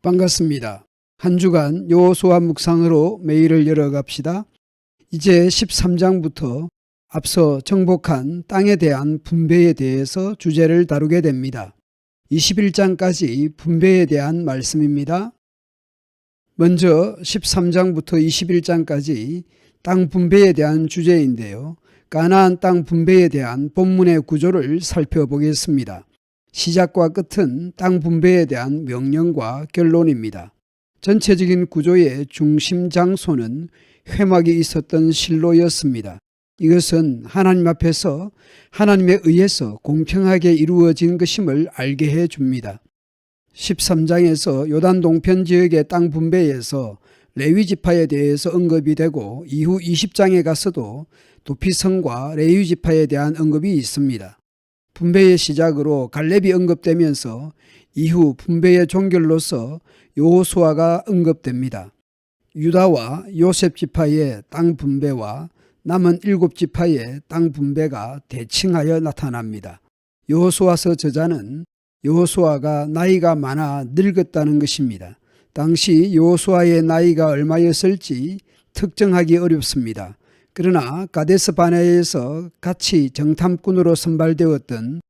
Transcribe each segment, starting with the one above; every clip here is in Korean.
반갑습니다. 한 주간 여호수아 묵상으로 메일을 열어갑시다. 이제 13장부터 앞서 정복한 땅에 대한 분배에 대해서 주제를 다루게 됩니다. 21장까지 분배에 대한 말씀입니다. 먼저 13장부터 21장까지 땅 분배에 대한 주제인데요. 가나안 땅 분배에 대한 본문의 구조를 살펴보겠습니다. 시작과 끝은 땅 분배에 대한 명령과 결론입니다. 전체적인 구조의 중심 장소는 회막이 있었던 실로였습니다. 이것은 하나님 앞에서 하나님에 의해서 공평하게 이루어진 것임을 알게 해 줍니다. 13장에서 요단 동편 지역의 땅 분배에서 레위 지파에 대해서 언급이 되고 이후 20장에 가서도 도피성과 레위 지파에 대한 언급이 있습니다. 분배의 시작으로 갈렙이 언급되면서 이후 분배의 종결로서 요호수아가 언급됩니다. 유다와 요셉 지파의 땅 분배와 남은 일곱 지파의 땅 분배가 대칭하여 나타납니다. 요호수아서 저자는 요호수아가 나이가 많아 늙었다는 것입니다. 당시 요호수아의 나이가 얼마였을지 특정하기 어렵습니다. 그러나 가데스 바네에서 같이 정탐꾼으로 선발되었던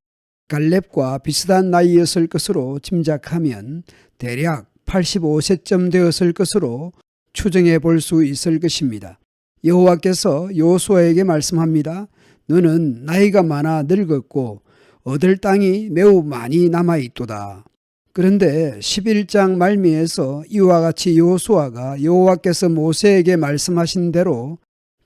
갈렙과 비슷한 나이였을 것으로 짐작하면 대략 85세쯤 되었을 것으로 추정해 볼 수 있을 것입니다. 여호와께서 요호수아에게 말씀합니다. 너는 나이가 많아 늙었고 얻을 땅이 매우 많이 남아 있도다. 그런데 11장 말미에서 이와 같이 여호수아가 여호와께서 모세에게 말씀하신 대로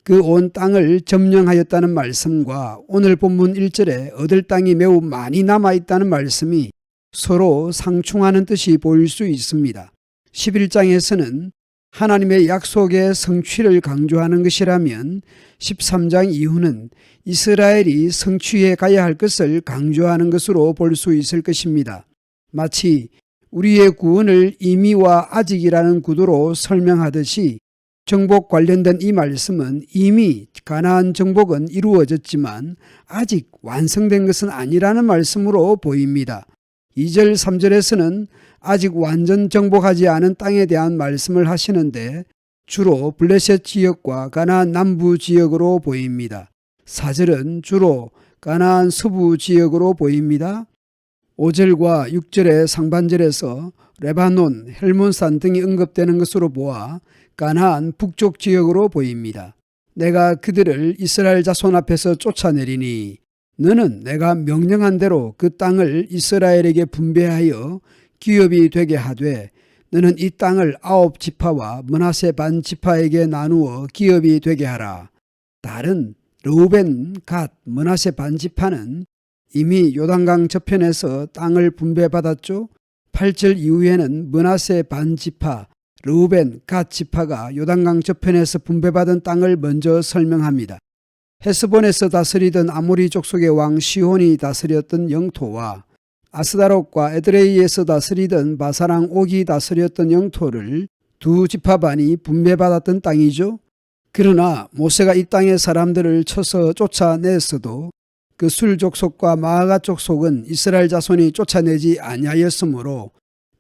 그 온 땅을 점령하였다는 말씀과 오늘 본문 1절에 얻을 땅이 매우 많이 남아 있다는 말씀이 서로 상충하는 뜻이 보일 수 있습니다. 11장에서는 하나님의 약속의 성취를 강조하는 것이라면 13장 이후는 이스라엘이 성취해 가야 할 것을 강조하는 것으로 볼 수 있을 것입니다. 마치 우리의 구원을 이미와 아직이라는 구도로 설명하듯이 정복 관련된 이 말씀은 이미 가나안 정복은 이루어졌지만 아직 완성된 것은 아니라는 말씀으로 보입니다. 2절 3절에서는 아직 완전 정복하지 않은 땅에 대한 말씀을 하시는데 주로 블레셋 지역과 가나안 남부 지역으로 보입니다. 4절은 주로 가나안 서부 지역으로 보입니다. 5절과 6절의 상반절에서 레바논, 헬몬산 등이 언급되는 것으로 보아 가나안 북쪽 지역으로 보입니다. 내가 그들을 이스라엘 자손 앞에서 쫓아내리니 너는 내가 명령한 대로 그 땅을 이스라엘에게 분배하여 기업이 되게 하되 너는 이 땅을 아홉 지파와 문하세 반 지파에게 나누어 기업이 되게 하라. 다른 르우벤, 갓, 문하세 반 지파는 이미 요단강 저편에서 땅을 분배받았죠. 8절 이후에는 문하세 반 지파, 르우벤, 갓 지파가 요단강 저편에서 분배받은 땅을 먼저 설명합니다. 헤스본에서 다스리던 아모리 족속의 왕 시혼이 다스렸던 영토와 아스다롯과 에드레이에서 다스리던 바사랑 옥이 다스렸던 영토를 두 지파반이 분배받았던 땅이죠. 그러나 모세가 이 땅의 사람들을 쳐서 쫓아냈어도 그 술 족속과 마아가 족속은 이스라엘 자손이 쫓아내지 아니하였으므로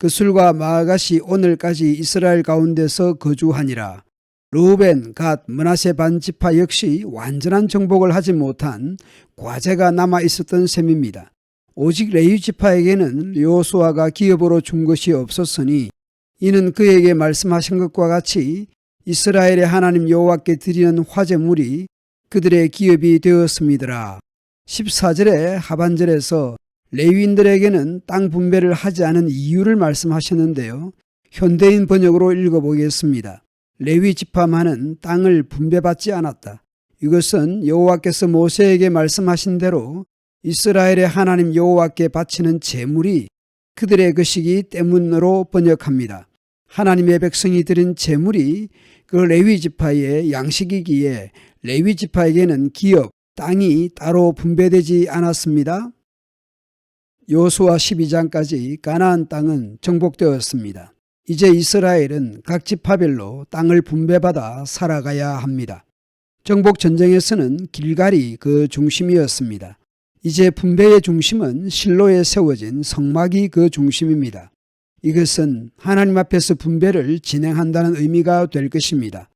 그 술과 마아가시 오늘까지 이스라엘 가운데서 거주하니라. 루벤, 갓, 문하세 반 지파 역시 완전한 정복을 하지 못한 과제가 남아 있었던 셈입니다. 오직 레위 지파에게는 요수아가 기업으로 준 것이 없었으니 이는 그에게 말씀하신 것과 같이 이스라엘의 하나님 여호와께 드리는 화제물이 그들의 기업이 되었습니다. 14절의 하반절에서 레위인들에게는 땅 분배를 하지 않은 이유를 말씀하셨는데요. 현대인 번역으로 읽어보겠습니다. 레위 지파만은 땅을 분배받지 않았다. 이것은 여호와께서 모세에게 말씀하신 대로 이스라엘의 하나님 여호와께 바치는 제물이 그들의 것이기 때문으로 번역합니다. 하나님의 백성이 드린 제물이 그 레위 지파의 양식이기에 레위 지파에게는 기업, 땅이 따로 분배되지 않았습니다. 요수와 12장까지 가나안 땅은 정복되었습니다. 이제 이스라엘은 각 지파별로 땅을 분배받아 살아가야 합니다. 정복 전쟁에서는 길갈이 그 중심이었습니다. 이제 분배의 중심은 실로에 세워진 성막이 그 중심입니다. 이것은 하나님 앞에서 분배를 진행한다는 의미가 될 것입니다.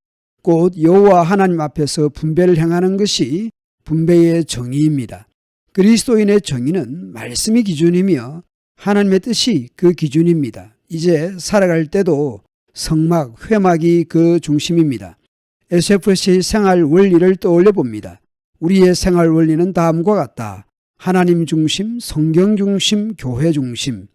곧 여호와 하나님 앞에서 분배를 행하는 것이 분배의 정의입니다. 그리스도인의 정의는 말씀이 기준이며 하나님의 뜻이 그 기준입니다. 이제 살아갈 때도 성막, 회막이 그 중심입니다. SFC 생활 원리를 떠올려 봅니다. 우리의 생활 원리는 다음과 같다. 하나님 중심, 성경 중심, 교회 중심.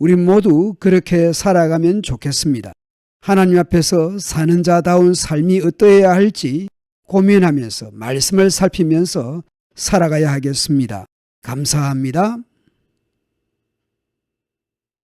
우리 모두 그렇게 살아가면 좋겠습니다. 하나님 앞에서 사는 자다운 삶이 어떠해야 할지 고민하면서 말씀을 살피면서 살아가야 하겠습니다. 감사합니다.